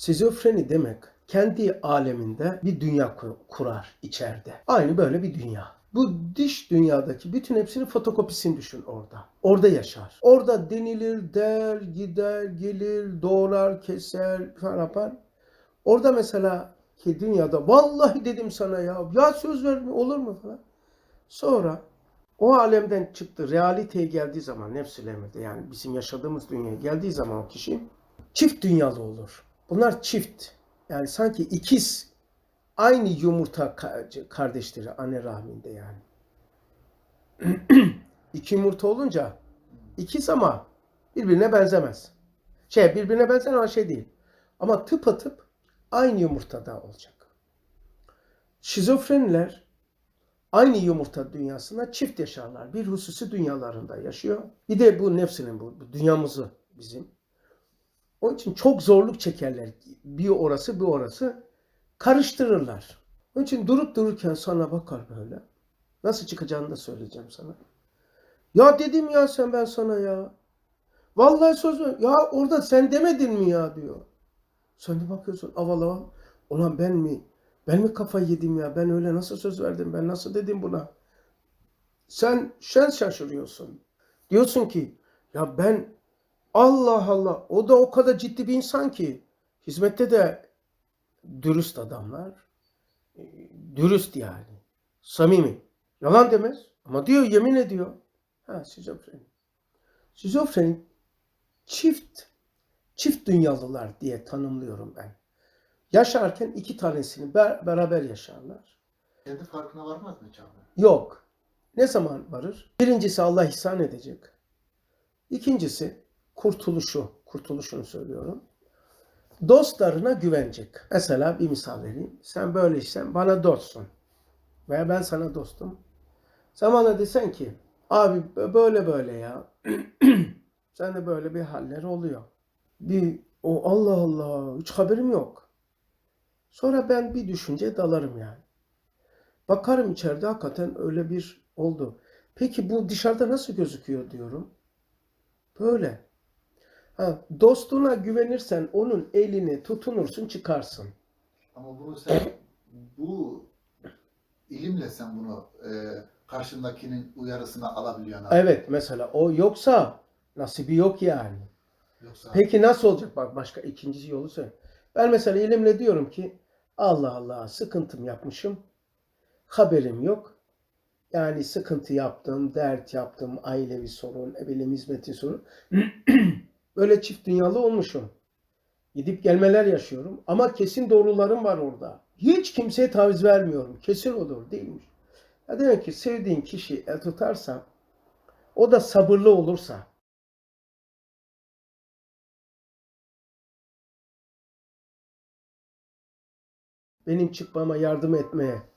Şizofreni demek kendi aleminde bir dünya kur- kurar içeride. Aynı böyle bir dünya. Bu diş dünyadaki bütün hepsinin fotokopisini düşün orada. Orada yaşar. Orada denilir, der, gider, gelir, doğrar, keser, falan yapar. Orada mesela ki dünyada vallahi dedim sana ya, ya söz verme olur mu falan. Sonra o alemden çıktı, realiteye geldiği zaman nefs emirde yani bizim yaşadığımız dünyaya geldiği zaman o kişi çift dünyalı olur. Bunlar çift. Yani sanki ikiz aynı yumurta ka- kardeşleri anne rahminde yani. İki yumurta olunca ikiz ama birbirine benzemez. Şey birbirine benzer ama şey değil. Ama tıpatıp aynı yumurtada olacak. Şizofreniler aynı yumurta dünyasında çift yaşarlar. Bir hususi dünyalarında yaşıyor. Bir de bu nefsinin bu dünyamızı bizim. Onun için çok zorluk çekerler. Bir orası bir orası karıştırırlar. Onun için durup dururken sana bakar böyle. Nasıl çıkacağını da söyleyeceğim sana. Ya dedim ya sen ben sana ya. Vallahi söz ver. Ya orada sen demedin mi ya diyor. Sen de bakıyorsun aval aval. Ulan ben mi? Ben mi kafayı yedim ya? Ben öyle nasıl söz verdim? Ben nasıl dedim buna? Sen şen şaşırıyorsun. Diyorsun ki ya ben Allah Allah o da o kadar ciddi bir insan ki hizmette de dürüst adamlar. E, Dürüst yani. Samimi. Yalan demez. Ama diyor yemin ediyor. Ha şizofreni. Şizofreni çift çift dünyalılar diye tanımlıyorum ben. Yaşarken iki tanesini ber- beraber yaşarlar. Kendi farkına varmaz mı abi? Yok. Ne zaman varır? Birincisi Allah ihsan edecek. İkincisi kurtuluşu. Kurtuluşunu söylüyorum. Dostlarına güvenecek. Mesela bir misal vereyim. Sen böyleysen bana dostsun. Veya ben sana dostum. Sen bana desen ki abi böyle böyle ya. Sen de böyle bir haller oluyor. Bir o Allah Allah hiç haberim yok. Sonra ben bir düşünce dalarım yani. Bakarım içeride hakikaten öyle bir oldu. Peki bu dışarıda nasıl gözüküyor diyorum. Böyle. Ha, dostuna güvenirsen onun elini tutunursun çıkarsın. Ama bunu sen bu ilimle sen bunu e, karşındakinin uyarısına alabiliyorsun abi. Evet mesela o yoksa nasibi yok yani. Yoksa Peki nasıl olacak? Bak başka ikinci yolu söyle. Ben mesela elimle diyorum ki Allah Allah sıkıntım yapmışım. Haberim yok. Yani sıkıntı yaptım, dert yaptım, ailevi sorun, ebelim hizmeti sorun. Böyle çift dünyalı olmuşum. Gidip gelmeler yaşıyorum. Ama kesin doğrularım var orada. Hiç kimseye taviz vermiyorum. Kesin odur değilmiş. Ya demek ki sevdiğin kişi el tutarsa, o da sabırlı olursa, benim çıkmama yardım etmeye